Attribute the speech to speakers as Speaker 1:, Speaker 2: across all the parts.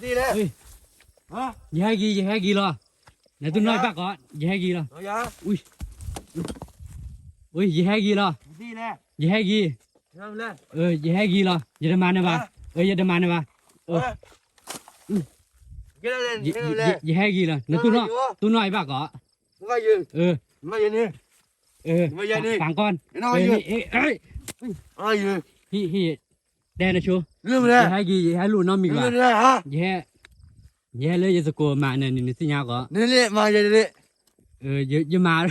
Speaker 1: gì đấy
Speaker 2: Ui.
Speaker 1: hả
Speaker 2: gì hay gì gì hay gì lo này tôi nói bác có gì hay gì lo
Speaker 1: nói giá
Speaker 2: ui gì hay gì lo
Speaker 1: gì nè
Speaker 2: gì hay gì
Speaker 1: không lên
Speaker 2: ờ gì hay gì lo gì đâm này ba ờ gì đâm này ba Ờ.
Speaker 1: Hả? cái đó lên
Speaker 2: gì
Speaker 1: cái đó
Speaker 2: gì
Speaker 1: lên
Speaker 2: gì hay gì lo này tôi nói tôi nói bác có
Speaker 1: nó có gì
Speaker 2: ờ
Speaker 1: nó gì nè
Speaker 2: ờ
Speaker 1: Bây giờ đi.
Speaker 2: phản con
Speaker 1: cái nó
Speaker 2: ờ
Speaker 1: gì
Speaker 2: ê ê
Speaker 1: nó gì
Speaker 2: hi hi đen này chú
Speaker 1: lương
Speaker 2: gì
Speaker 1: nè
Speaker 2: hay gì gì hay luôn nó mình
Speaker 1: lương
Speaker 2: ba
Speaker 1: nè hả
Speaker 2: gì hay gì hay lấy giờ cô mà này này xin nhau có
Speaker 1: lên lên mà gì đi
Speaker 2: ờ giờ giờ mà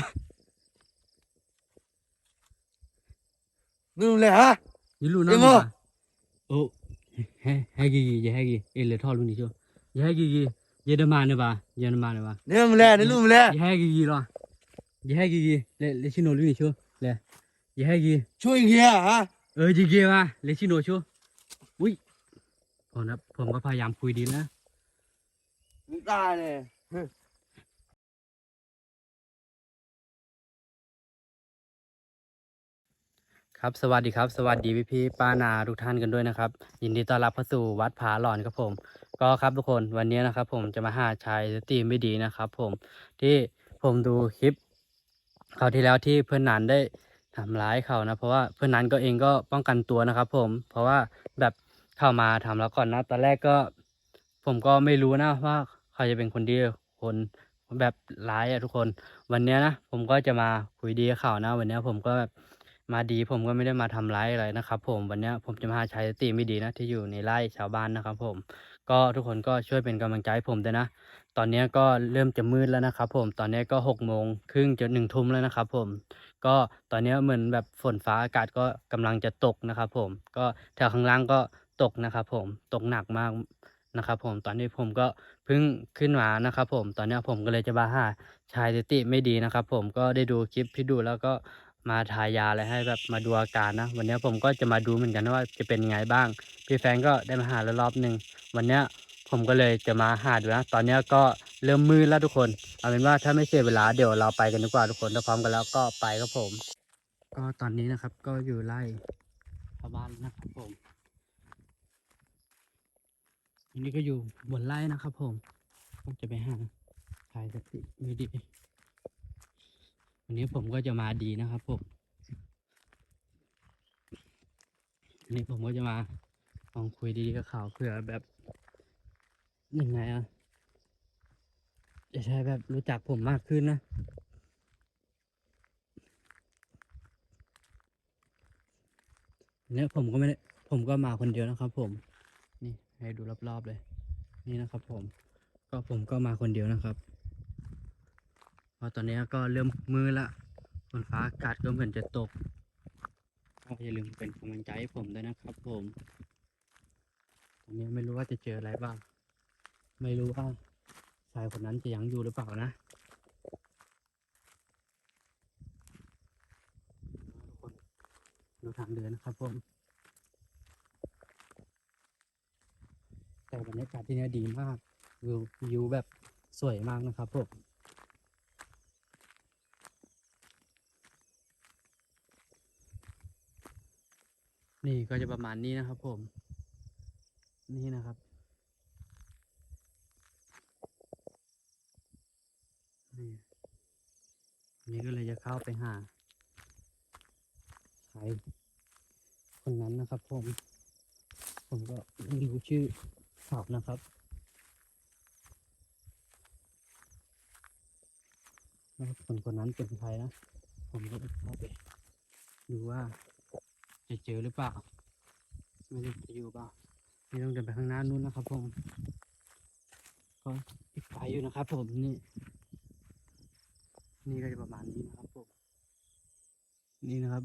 Speaker 1: lương nè hả
Speaker 2: giờ luôn nó
Speaker 1: Em
Speaker 2: mình
Speaker 1: ơi.
Speaker 2: ba ồ hay hay gì gì hay gì ê lấy thọ luôn đi chú gì hay gì giờ đâm này ba giờ đâm này ba
Speaker 1: lương nè đến lương nè
Speaker 2: gì hay gì lo gì hay gì lấy lấy xin lỗi luôn đi chú lấy gì hay gì
Speaker 1: ช่วยเฮียฮะ
Speaker 2: เออ ก่อนนะผมก็พยายามคุยดีนะ
Speaker 1: มึงตายเลย
Speaker 2: ครับสวัสดีครับ สวัสดีพี่พี่ๆป้านาทุกท่านกันด้วยนะครับ ยินดีต้อนรับเข้าสู่วัดผาหลอนครับผม ก็ครับทุกคนวันนี้นะครับ ผมจะมาหาชายสติไม่ดีนะครับ ผมที่ผมดูคลิปคราวที่แล้วที่เพื่อนนันได้ทำร้ายเขานะ เพราะว่าเพื่อนนันก็เองก็ป้องกันตัวนะครับ ผมเพราะว่าแบบ เข้ามาทำแล้วก่อนนะตอนแรกก็ ผมก็ไม่รู้นะว่าใครจะเป็นคนดีคนแบบร้ายอะทุกคน วันเนี้ยนะผมก็จะมาคุยดีกับเขานะ วันเนี้ยผมก็แบบมาดีผมก็ไม่ได้มาทำร้ายอะไรนะครับ ผมวันเนี้ยผมจะมาหาชายสติไม่ดีนะที่อยู่ในไร่ชาวบ้านนะครับ ผม ก็ทุกคนก็ช่วยเป็นกำลังใจใผมด้วยนะ ตอนเนี้ยก็เริ่มจะมืดแล้วนะครับ ผมตอนเนี้ยก็หกโมงครึ่งจะหนึ่งทุ่มแล้วนะครับ ผม ก็ตอนเนี้ยเหมือนแบบฝนฟ้าอากาศก็กำลังจะตกนะครับ ผมก็แถวข้างล่างก็ ตกนะครับผมตกหนักมากนะครับผมตอนนี้ผมก็เพิ่งขึ้นมานะครับผมตอนนี้ผมก็เลยจะมาหาชายสติไม่ดีนะครับผมก็ได้ดูคลิปที่ดูแล้วก็มาทายาอะไรให้แบบมาดูอาการนะ วันนี้ผมก็จะมาดูเหมือนกันว่าจะเป็นยังไงบ้าง พี่แฟนก็ได้มาหาแล้วรอบหนึ่งวันนี้ผมก็เลยจะมาหาดูนะตอนนี้ก็เริ่มมืดแล้วทุกคน เอาเป็นว่าถ้าไม่เสียเวลาเดี๋ยวเราไปกันดีกว่าทุกคนถ้าพร้อมกันแล้วก็ไปครับผม ก็ตอนนี้นะครับก็อยู่ไล่ชาวบ้านนะครับผม อันนี้ก็อยู่บนไร่นะครับผมก็จะไปหาชายสติไม่ดีวันนี้ผมก็จะมาดีนะครับผมวันนี้ผมก็จะมาลองคุยดีๆกับเขาเผื่อแบบยังไงอะจะใช้แบบรู้จักผมมากขึ้นนะเนี่ยผมก็ไม่ได้ผมก็มาคนเดียวนะครับผม ให้ดูรอบๆเลย นี่นะครับผม ก็ผมก็มาคนเดียวนะครับพราะตอนนี้ก็เริ่มมืดละฝนฟ้าอากาศก็เหมือนจะตกก็อย่าลืมเป็นกำลังใจให้ผมด้วยนะครับผม ตอนนี้ไม่รู้ว่าจะเจออะไรบ้าง ไม่รู้ว่าชายคนนั้นจะยังอยู่หรือเปล่านะทุกคนดูทางเดินนะครับผม แต่บรรยากาศที่นี่ดีมากวิววิวแบบสวยมากนะครับผมนี่ก็จะประมาณนี้นะครับผม นี่นะครับ นี่นนี้ก็เลยจะเข้าไปหาใครคนนั้นนะครับผม ผมก็ไม่รู้ชื่อ เขานะครับนะครับคนคนนั้นเป็นใครนะ ผมก็จะเข้าไปดูว่า จะเจอหรือเปล่า ไม่รู้จะอยู่เปล่านี่ต้องเดินไปข้างหน้านู้นนะครับผมก็อีกไกลอยู่นะครับผมนี่ นี่ก็จะประมาณนี้นะครับผม นี่นะครับ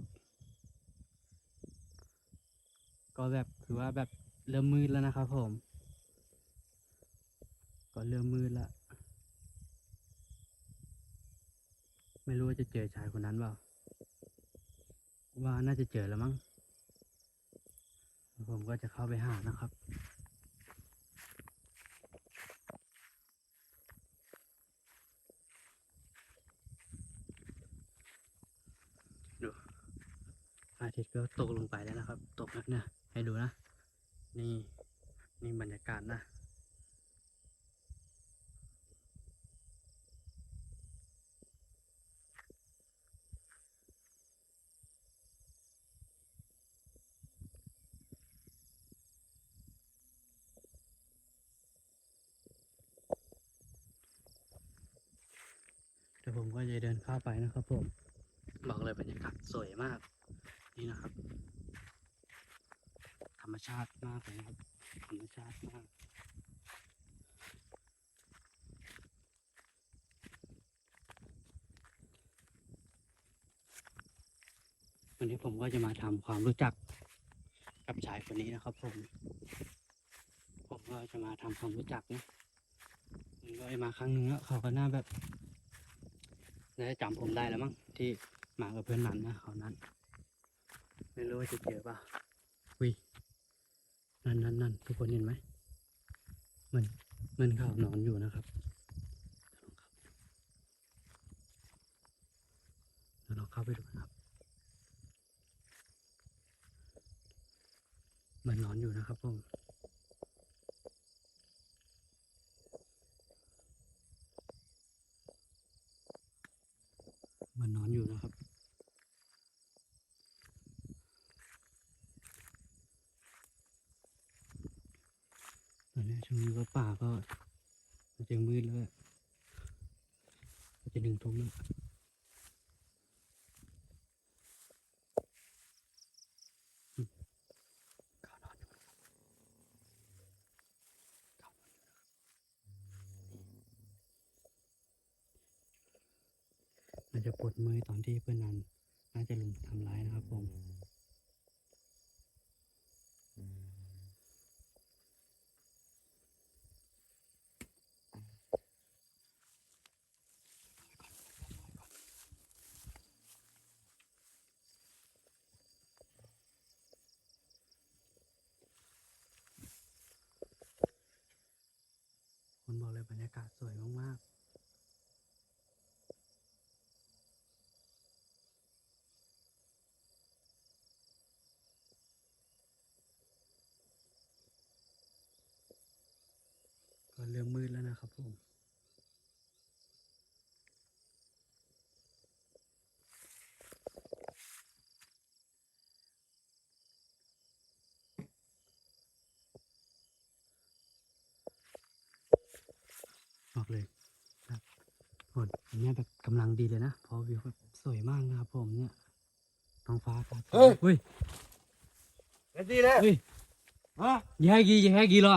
Speaker 2: ก็แบบคือว่าแบบเริ่มมืดแล้วนะครับผม ก็เริ่มมืดล้วไม่รู้ว่าจะเจอชายคนนั้นเปล่า ว่าน่าจะเจอแล้วมั้ง ผมก็จะเข้าไปหานะครับ ดูอาทิตย์ก็ตกลงไปแล้วนะครับ ตกแล้วนะ ให้ดูนะ นี่ นี่บรรยากาศนะ ยวผมก็จะเดินเข้าไปนะครับผม บอกเลยบรรยากาศสวยมาก นี่นะครับ ธรรมชาติมากเลยครับ ธรรมชาติมากวันนี้ผมก็จะมาทำความรู้จักกับชายคนนี้นะครับ ผม ผมก็จะมาทำความรู้จักนะผมก็มาครั้งหนึงแล้วเขาก็น่าแบบ น่าจะจำผมได้แล้วมั้งที่มากับเพื่อนมันนะเขานั้น ไม่รู้ว่าจะเจอป่ะวินั่นนั่นนั่นทุกคนเห็นไหมมันมันเขานอนอยู่นะครับเดี๋ยวลองเข้าไปดูนะครับมันนอนอยู่นะครับผม มันนอนอยู่นะครับ ตอนนี้ช่วงนี้ก็ป่าก็จะมืดแล้วจะหนึ่งทุ่มแล้วอืมเขานอนอยู่นะครับเขานอนอยู่ นะครับน่าจะปวดมือตอนที่เพื่อนนั้นน่าจะลุมทำร้ายนะครับผมคนบอกเลยบรรยากาศสวยมากๆ ก็ เริ่มมืดแล้วนะครับผมบอกเลยครับฝนอันเนี้ยแบบกำลังดีเลยนะเพราะวิวแบบสวยมากนะครับผมเนี่ยท้องฟ้าครับ
Speaker 1: เฮ้ย
Speaker 2: เฮ้ย
Speaker 1: เอ็ดดี้เลย
Speaker 2: เฮ้ย
Speaker 1: ฮะ
Speaker 2: อย่าให้กีอ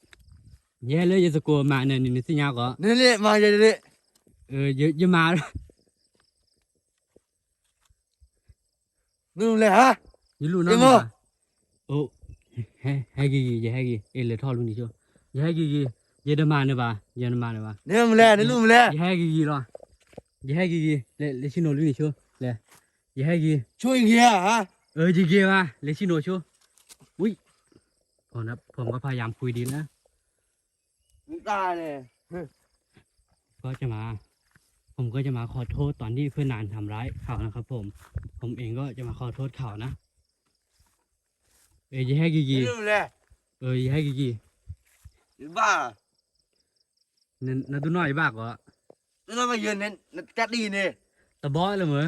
Speaker 2: ออย่า
Speaker 1: ทำ
Speaker 2: มันนะวะเออ
Speaker 1: กินอะไร
Speaker 2: อย่า
Speaker 1: กิน
Speaker 2: อ
Speaker 1: อะไร
Speaker 2: ย่าอย่าให้กีหรอไหนตุ้นน้อยตุ้นน้อยปากก่อน
Speaker 1: มึงก็ยืน
Speaker 2: เออ
Speaker 1: มึงก็ยืนนี่
Speaker 2: เออ
Speaker 1: ไม่ใช่นี่
Speaker 2: ฟังก่อน
Speaker 1: ไอ้น้อง
Speaker 2: เอ้ย
Speaker 1: ยืน
Speaker 2: เตา
Speaker 1: ยเลย
Speaker 2: ก็จะมา ผมก็จะมาขอโทษตอนที่เพื่อนนานทำร้ายเขานะครับ ผม ผมเองก็จะมาขอโทษเขานะ เอ้ยอย่าให้กี่
Speaker 1: ลืมเลย
Speaker 2: เอ้ยอย่าให้กี่
Speaker 1: บ้า
Speaker 2: นั่นนั่นตัวน้อยบ้ากเหรอ
Speaker 1: แล้วมายืนเนี่ยจัดดีนี่
Speaker 2: ตะบอเลยเหมือ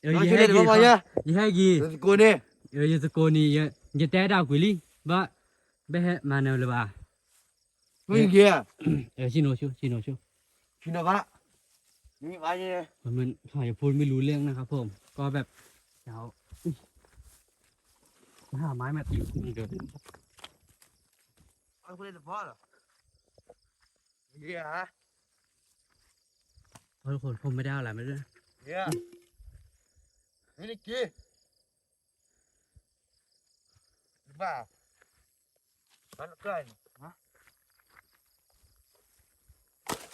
Speaker 2: เอ้ย
Speaker 1: น้
Speaker 2: อ
Speaker 1: อง
Speaker 2: ย่า
Speaker 1: ช่วย
Speaker 2: ให้
Speaker 1: เด็ก
Speaker 2: กี่
Speaker 1: มาเยอะ
Speaker 2: อย่าให้กี่
Speaker 1: กูนี่
Speaker 2: เอ้ยอย่าสะโกนนี่อย่าอย่าแตะดาวกุยลี่บ้าเบะ มาแนวเลยบ้า
Speaker 1: ช่วยเฮีย
Speaker 2: เออชิโนชูชิโนชู
Speaker 1: พี่น้องบ้านี่มาเยอะ
Speaker 2: มันมันเขาจะพูดไม่รู้เรื่องนะครับผม ก็แบบเดี๋ยวอุ๊ยหาไม้มาตีเดิน
Speaker 1: เอาคุณเล่นบอลเหรอเฮียฮะ
Speaker 2: เพราะทุกคนผมไม่ได้เอาอะไรมาด้วย
Speaker 1: เฮียนี่นี่กี้บ้ามันใกล้ฮะฮะ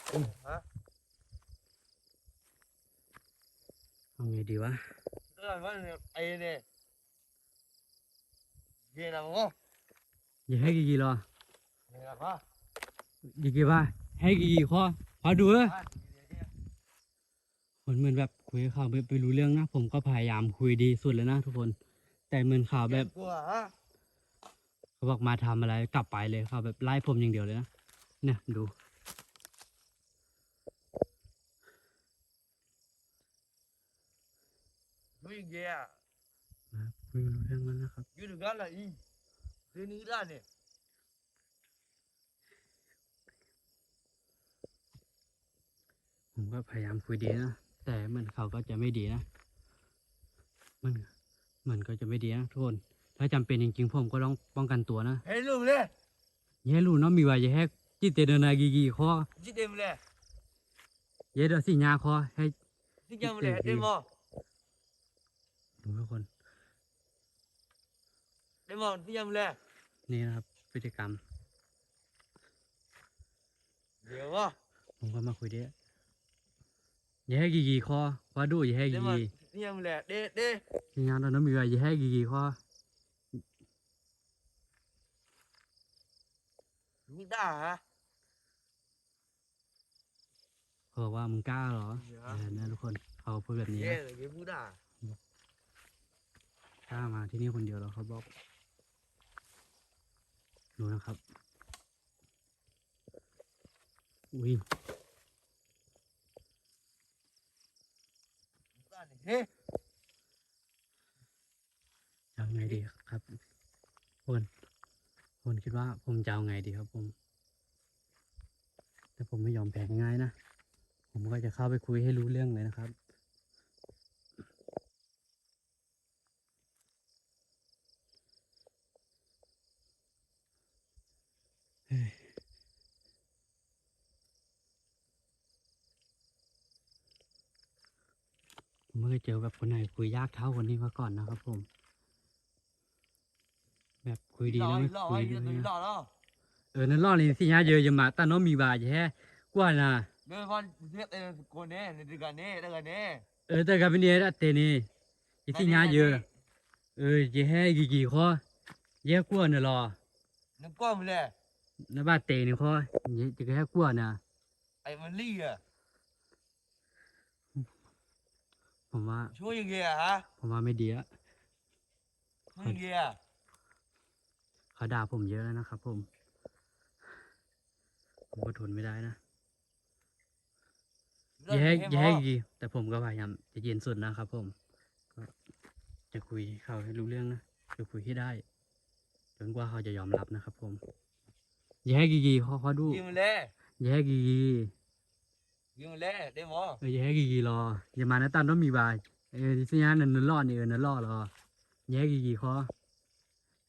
Speaker 2: เอาไงดีวะ
Speaker 1: ใกล้มันไอ้เนี่ยเฮียนะมั้ง
Speaker 2: อย่าให้กี่กี่รอ
Speaker 1: เฮียฮะ
Speaker 2: กี่กี่ว่าให้กี่กี่ข้อขอดูเอ้ย
Speaker 1: ฮะ
Speaker 2: เหมือนเหมือนแบบคุยกับเขาไม่ไปรู้เรื่องนะ ผมก็พยายามคุยดีสุดแล้วนะทุกคน แต่เหมือนเขาแบบ
Speaker 1: กลัวฮะ
Speaker 2: เขาบอกมาทำอะไรกลับไปเลยเขาแบบไล่ผมอย่างเดียวเลยนะเนี่ยดู
Speaker 1: ไม่ยิงเงี้ย
Speaker 2: นะครับคุยไม่รู้เรื่องแล้วนะครับ
Speaker 1: ยืนกันละอีทีนี้ได้เนี่ย
Speaker 2: ผมก็พยายามคุยดีนะ แต่เหมือนเขาก็จะไม่ดีนะ มันเหมือนก็จะไม่ดีนะทุกคน ถ้าจำเป็นจริงๆ ผมก็ต้องป้องกันตัวนะ
Speaker 1: เฮ้ยลูกเลย
Speaker 2: อย่าให้รู้เนาะมีว่าอย่าให้จิตเตเดนากีกีคอ
Speaker 1: จิตเต็มเลย
Speaker 2: อย่าเดอสิญาคอให้
Speaker 1: จิตยังเลยเต็มมอ
Speaker 2: ดูทุกคน
Speaker 1: เต็มมอจิตยังเลย
Speaker 2: นี่นะครับพฤติกรรม
Speaker 1: เดี๋ยววะ
Speaker 2: ผมก็มาคุยดีอย่าให้กีกีคอคอดูอย่าให้
Speaker 1: เต็
Speaker 2: กี
Speaker 1: มมอ
Speaker 2: กี
Speaker 1: จิตยังเลยเด้เด้
Speaker 2: สิญาตอนนั้นมีว่าอย่าให้กีกีคอ
Speaker 1: นี่ได้ฮะ
Speaker 2: เขาบอกว่ามึงกล้าเหรอ
Speaker 1: เดี๋ยว
Speaker 2: เออนะทุกคนเขาพูดแบบนี้
Speaker 1: เย้
Speaker 2: นะ
Speaker 1: เลยเดี๋ยวพูดได้
Speaker 2: กล้ามาที่นี่คนเดียวเหรอเขาบอกดูนะครับ อุ้ย
Speaker 1: ได้เนี่ยเฮ้ย
Speaker 2: จะเอาไงดีครับคนคนคิดว่าผมจะเอาไงดีครับผม แต่ผมไม่ยอมแพ้ง่ายๆนะ ผมก็จะเข้าไปคุยให้รู้เรื่องเลยนะครับ เฮ้ยผมไม่เคยเจอแบบ คนไหนคุยยากเท่าคนนี้มาก่อนนะครับผม แบบคุยดี
Speaker 1: รอ
Speaker 2: แล้วไม่
Speaker 1: รอ
Speaker 2: คุย
Speaker 1: เดี๋
Speaker 2: ดี
Speaker 1: ยว
Speaker 2: เลย
Speaker 1: รอ
Speaker 2: นะ
Speaker 1: รอ
Speaker 2: เออนั่นรอดเลยสิฮะเยอะจะมาแต่น้องมีบาจะแฮ่กว่านะ
Speaker 1: เดี๋ยววันเทียบเต็มคนเนี่ยในเดือนนี้เดือนนี้
Speaker 2: เออแต่กับเป็นเนี้ยเตนี่อีสิฮะเยอะเออจะแฮ่กี่กี่ข้อแย่กว่าน่ะรอ
Speaker 1: นึกก้มเลย
Speaker 2: นะบ้าเตนี่ข้อเยอะจะแฮ่กว่านะ
Speaker 1: ไอ้มันลี่อะ
Speaker 2: ผมว่า
Speaker 1: ช่วยยังไงฮะ
Speaker 2: ผมว่าไม่ดีอะ
Speaker 1: ช่วยยังไง
Speaker 2: เขาด่าผมเยอะแล้วนะครับ ผม ผมก็ทนไม่ได้นะอย่าให้อย่าให้กี่แต่ผมก็พยายามจะเย็นสุดนะครับ ผมก็จะคุยให้เขาให้รู้เรื่องนะจะคุยให้ได้จนกว่าเขาจะยอมรับนะครับ ผมอย่าให้กี่กี่เขาเขาดู
Speaker 1: ยิงเลย
Speaker 2: อย่าให้กี่กี่
Speaker 1: ยิงเลยได้หมอ
Speaker 2: เอออย่าให้กี่กี่รออย่ามานะตันต้องมีบายเออที่สัญญาณนั่นนั่นรอดนี่เออนั่นรอดรออย่าให้กี่กี่เขา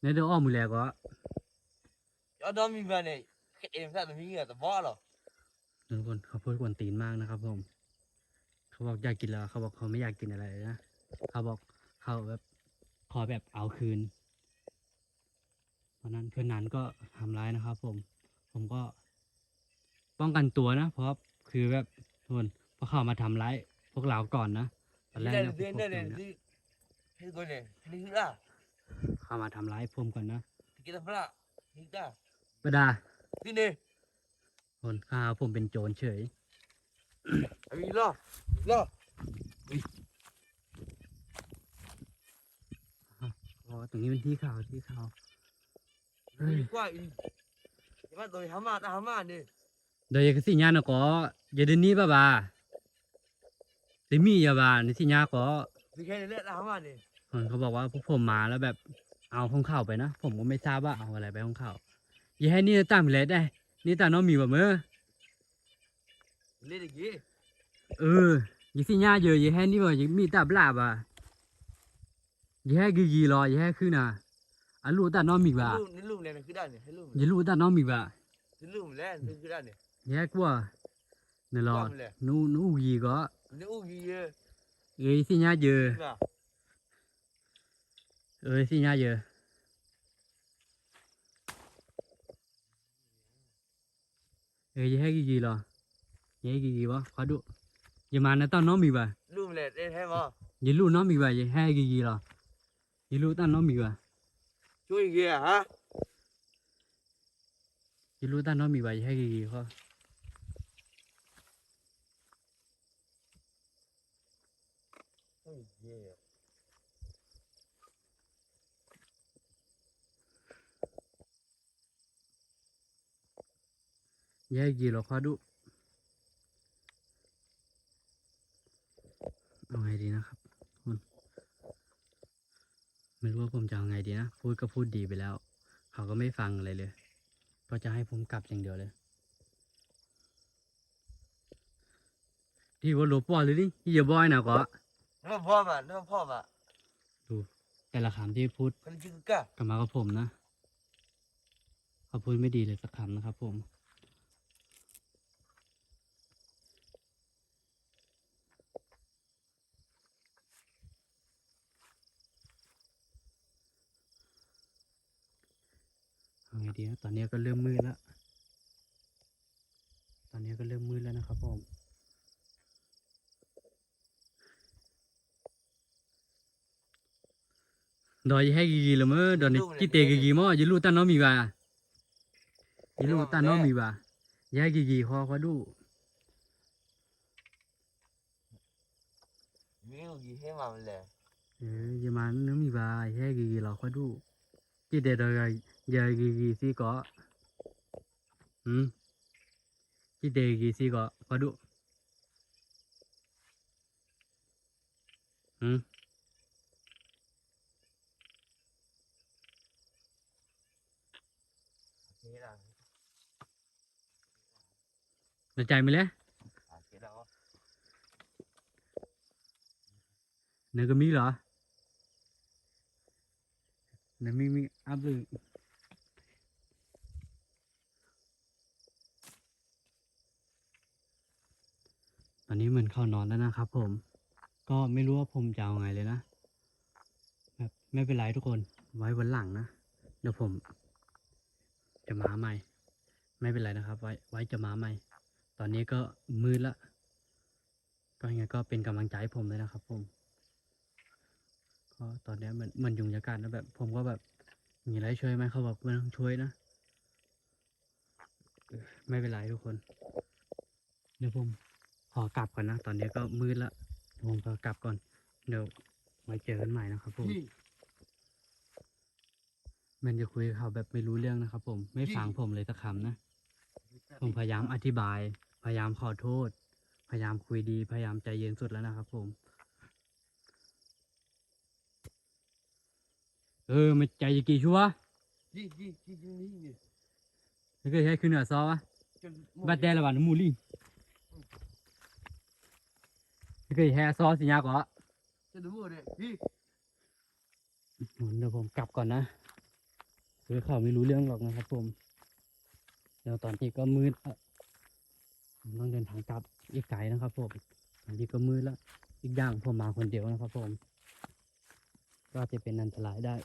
Speaker 2: ในเดี๋ยวอ้อมมือแหลกก็
Speaker 1: เอาดอมมีแบบเนี่ยเอ็มสัตว์มีเงี้ยแต่บ้าหรอ
Speaker 2: ทุกคนเขาพูดกวนตีนมากนะครับผมเขาบอกอยากกินแล้วเขาบอกเขาไม่อยากกินอะไรเลยนะเขาบอกเขาแบบขอแบบเอาคืนเพราะนั้นเพื่อนนั้นก็ทำร้ายนะครับ ผม ผมก็ป้องกันตัวนะ เพราะ คือแบบทุกคนเพราะเขามาทำร้ายพวกเราก่อนนะตอนแรก
Speaker 1: เล่น
Speaker 2: นะพวก
Speaker 1: เล่น
Speaker 2: ผม
Speaker 1: เล่น
Speaker 2: เนี่ย
Speaker 1: ที่ที่คนเนี่ยนี่คือละ
Speaker 2: เขามาทำร้ายผมก่อนนะ
Speaker 1: ที่กินพระนี่จ้า
Speaker 2: ประดา
Speaker 1: ที่นี่
Speaker 2: คนข้าผมเป็นโจรเฉย
Speaker 1: ไอ้ล่อล่อ
Speaker 2: อ๋อ ตรงนี้เป็นที่ข่าวที่ข่าวเฮ้ย
Speaker 1: ดีกว่าอีอย่ามาตัวหามาตาหามาเนี่ย
Speaker 2: เดี๋ยวก็สิญาณก็อย่าเดินหนี้ป่ะบ่าเดยวมีอย่าบ่าในสิญาก็
Speaker 1: สิแค่เล่นตาหามาเนี่ย
Speaker 2: เออเขาบอกว่าพวกผมมาแล้วแบบเอาของเข้าไปนะ ผมก็ไม่ทราบว่าเอาอะไรไปของเข้าอย่าให้นี่ตามเลยได้ นี่ตาน้องมีแบบเมื่อ
Speaker 1: เล่นอย่างงี้
Speaker 2: เอออย่าสิญาเยอะอย่าให้นี่ว่าอย่ามีตาบลาบอะอย่าให้กีกีรออย่าให้ขึ้นอะอันรู้ตาน้องมีบ่า
Speaker 1: ลูกนี่ลูกเนี่ยคือได้เนี่ยให้ลูก
Speaker 2: อย่ารู้ตาน้องมีบ่า
Speaker 1: นี่ลูกเล่นคือได้เนี่ย
Speaker 2: อย่าให้กลัวนี่รอนู่นู่ยีก็
Speaker 1: นี่อู้ยี่เยอะ
Speaker 2: เอ้ยสิญาเยอะ
Speaker 1: ใช่ป่ะ
Speaker 2: เอ้ยสิญาเยอะเอ้ยอย่าให้กีกีรออย่าให้กีกีวะขอดูอย่ามานะตาน้องมีบ่า
Speaker 1: ลูกเล่นเล่นให้มา
Speaker 2: อย่ารู้น้องมีว่าอย่าให้กี่กี่หรออย่ารู้ตั้งน้องมีว่า
Speaker 1: ช่วยยังไงฮะ
Speaker 2: อย่ารู้ตั้งน้องมีว่าอย่าให้กี่กี่เขา
Speaker 1: อุ้ยเย่
Speaker 2: แย่กี่หรอขอดูเอาไงดีนะครับคุณไม่รู้ว่าผมจะเอาไงดีนะ พูดก็พูดดีไปแล้ว เขาก็ไม่ฟังอะไรเลยก็จะให้ผมกลับอย่างเดียวเลยที่ว่าหลบปอเลยนี่อย่าบอยนะก็
Speaker 1: นั่นพ่อมานั่นพ่อมา
Speaker 2: ดู แต่ละคำที่พูด
Speaker 1: คนจึงกะ
Speaker 2: กลับมากับผมนะเขาพูดไม่ดีเลยสักคำนะครับผม ไงดีนะตอนนี้ก็เริ่มมืดแล้ว ตอนนี้ก็เริ่มมืดแล้วนะครับผมดอยให้กีกีละเมื่อดอนนี้กิเตกีกีมอยิลูตันน้อมีบ่ายิลูตันน้อมีบ่าย้ายกีกีคอเขาดู
Speaker 1: มีลูกยี่ให้มาเลย
Speaker 2: เอออยามันน้อมีบ่าย้ายกีกีเราเขาดูกิเตดอย ย้ายกีกีสิก็หืมกิเตกีกีสิก็เขาดูหืม
Speaker 1: นี่นะ
Speaker 2: ในใจไหมเลย
Speaker 1: อาเกล้า
Speaker 2: เนื้อก็มีเหรอเนื้อมีมีอัพเลย ตอนนี้เหมือนเข้านอนแล้วนะครับผม ก็ไม่รู้ว่าผมจะเอาไงเลยนะแบบไม่เป็นไรทุกคน ไว้วันหลังนะ เดี๋ยวผม จะมาใหม่ ไม่เป็นไรนะครับ ไว้ไว้จะมาใหม่ ตอนนี้ก็มืดละ ก็ยังไงก็เป็นกำลังใจผมเลยนะครับ ผม ก็ตอนนี้มือนมันยุงยากาศนะแบบ ผมก็แบบ มีอะไรช่วยไหมเขาบอกไม่ต้องช่วยนะไม่เป็นไรทุกคน เดี๋ยวผม ขอกลับก่อนนะ ตอนนี้ก็มืดละเดี๋ยวผมก็กลับก่อน เดี๋ยวไว้เจอกันใหม่นะครับผมมันจะคุยกับเขาแบบไม่รู้เรื่องนะครับผม ไม่ฟังผมเลยสักคำนะ ผมพยายามอธิบาย พยายามขอโทษ พยายามคุยดี พยายามใจเย็นสุดแล้วนะครับผม เออมันใจจะกี่ชัวร์
Speaker 1: ยี่ยี่ยี่ยี่นี่
Speaker 2: ถ้าเกิดให้ขึ้นเหนือซอวะ
Speaker 1: จน
Speaker 2: บัดแดละวันมูลี่ถ้า เกิดให้ซอสิยากเหรอ
Speaker 1: จะดูมือเลยยี่
Speaker 2: เดี๋ยวผมกลับก่อนนะคือเขาไม่รู้เรื่องหรอกนะครับผมเดี๋ยวตอนนี้ก็มืดแล้วผมต้องเดินทางกลับอีกไกลนะครับผมตอนนี้ก็มืดแล้ว อีกอย่างผมมาคนเดียวนะครับผม ก็อาจจะเป็นอันตรายได้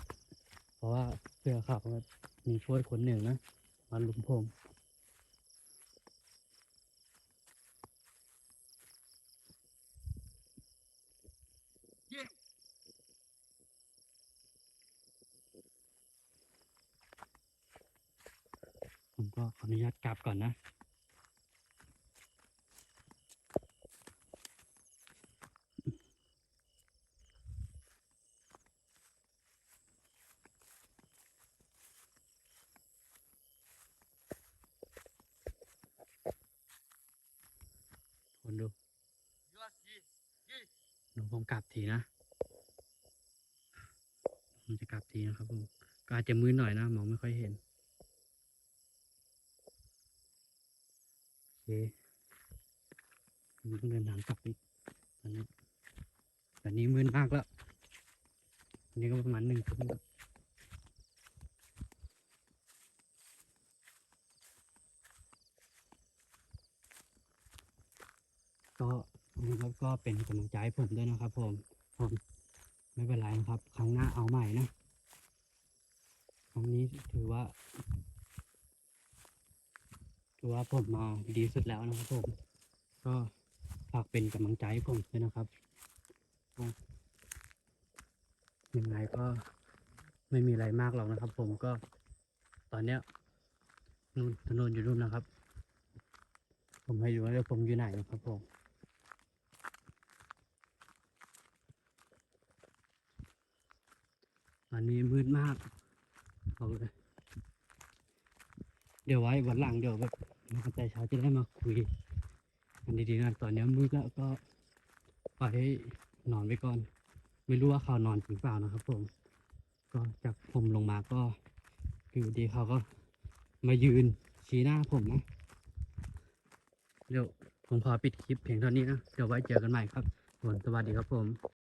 Speaker 2: เพราะว่าเพื่อเขามีช่วยคนหนึ่งนะมาลุมผม ก็ขออนุญาตกลับก่อนนะคนดูหนูผมกลับทีนะผมจะกลับทีนะครับผมก็อาจจะมืดหน่อยนะมองไม่ค่อยเห็น โอเคผมต้องเดิ นทางกลับอีกตอนนี้ตอนนี้มืดมากแล้วอันนี้ก็ประมาณหนึ่งทุ่มแล้วก็นะครับก็เป็นกำลังใจผมด้วยนะครับ ผมผมไม่เป็นไรนะครับ ครั้งหน้าเอาใหม่นะครั้งนี้ถือว่าถือว่าผมมาดีสุดแล้วนะครับผมก็ ฝากเป็นกำลังใจให้ผมด้วยนะครับยังไงก็ไม่มีอะไรมากหรอกนะครับ ผมก็ตอนเนี้ยนู่นถนนอยู่นู่นนะครับ ผมให้ดูว่าผมอยู่ไหนนะครับผมนี้มืดมากบอกเลยเดี๋ยวไว้วันหลังเดี๋ยวแบบมาแต่เช้าจะได้มาคุย กันดีๆนะตอนนี้มืดแล้วก็ไปนอนไปก่อน ไม่รู้ว่าเขานอนจริงเปล่านะครับ ผม ก็จากผมลงมาก็อยู่ดีเขาก็มายืนชี้หน้าผมนะเดี๋ยวผมขอปิดคลิปเพียงเท่านี้นะ เดี๋ยวไว้เจอกันใหม่ครับสวัสดีครับผม